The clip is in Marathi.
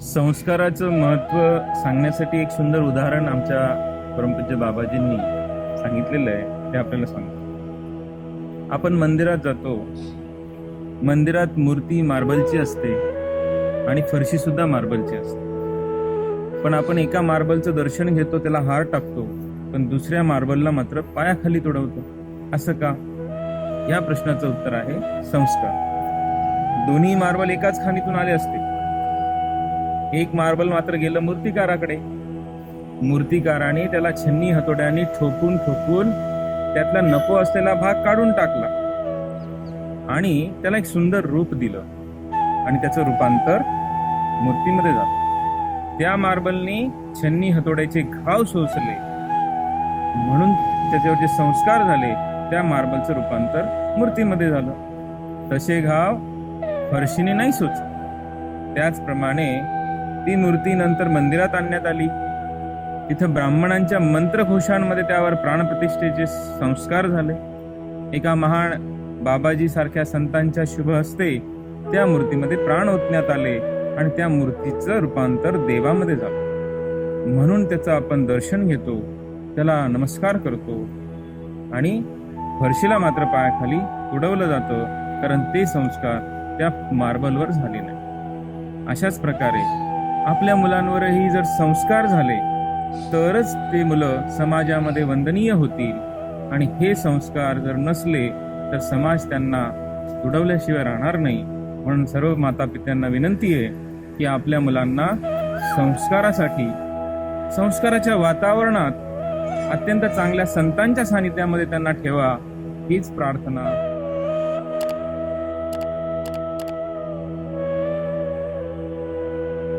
संस्काराचं महत्त्व सांगण्यासाठी एक सुंदर उदाहरण आमच्या परमपूज्य बाबाजींनी सांगितलेलं आहे ते आपल्याला सांगतो. आपण मंदिरात जातो. मंदिरात मूर्ती मार्बलची असते आणि फरशी सुद्धा मार्बलची असते. पण आपण एका मार्बलचं दर्शन घेतो त्याला हार टाकतो पण दुसऱ्या मार्बलला मात्र पायाखाली तुडवतो. असं का? या प्रश्नाचं उत्तर आहे संस्कार. दोन्ही मार्बल एकाच खाणीतून आले असते. एक मार्बल मात्र गेलं मूर्तिकाराकडे. मूर्तिकाराने त्याला छन्नी हातोड्याने ठोकून ठोकून त्यातला नको असलेला भाग काढून टाकला. आणि त्याला एक सुंदर रूप दिलं. आणि त्याचं रूपांतर मूर्तीमध्ये झालं. त्या मार्बलने छन्नी हतोड्याचे घाव सोसले. म्हणून त्याच्यावर जे संस्कार झाले त्या मार्बलचं रूपांतर मूर्तीमध्ये झालं. तसे घाव फरशीने नाही सोच त्याचप्रमाणे ती मूर्ती नंतर मंदिरात आणण्यात आली. तिथं ब्राह्मणांच्या मंत्रघोषांमध्ये त्यावर प्राणप्रतिष्ठेचे संस्कार झाले. एका महान बाबाजी सारख्या संतांच्या शुभ हस्ते त्या मूर्तीमध्ये प्राण ओतण्यात आले आणि त्या मूर्तीचं रूपांतर देवामध्ये झालं. म्हणून त्याचं आपण दर्शन घेतो त्याला नमस्कार करतो आणि फरशीला मात्र पायाखाली उडवलं जातं कारण ते संस्कार त्या मार्बलवर झाले नाही अशाच प्रकारे आपल्या मुलांवरही जर संस्कार झाले तरच ते मुलं समाजामध्ये वंदनीय होतील. आणि हे संस्कार जर नसले तर समाज त्यांना तुडवल्याशिवाय राहणार नाही. म्हणून सर्व माता पित्यांना विनंती आहे की आपल्या मुलांना संस्कारासाठी संस्काराच्या वातावरणात अत्यंत चांगल्या संतांच्या सानिध्यामध्ये त्यांना ठेवा हीच प्रार्थना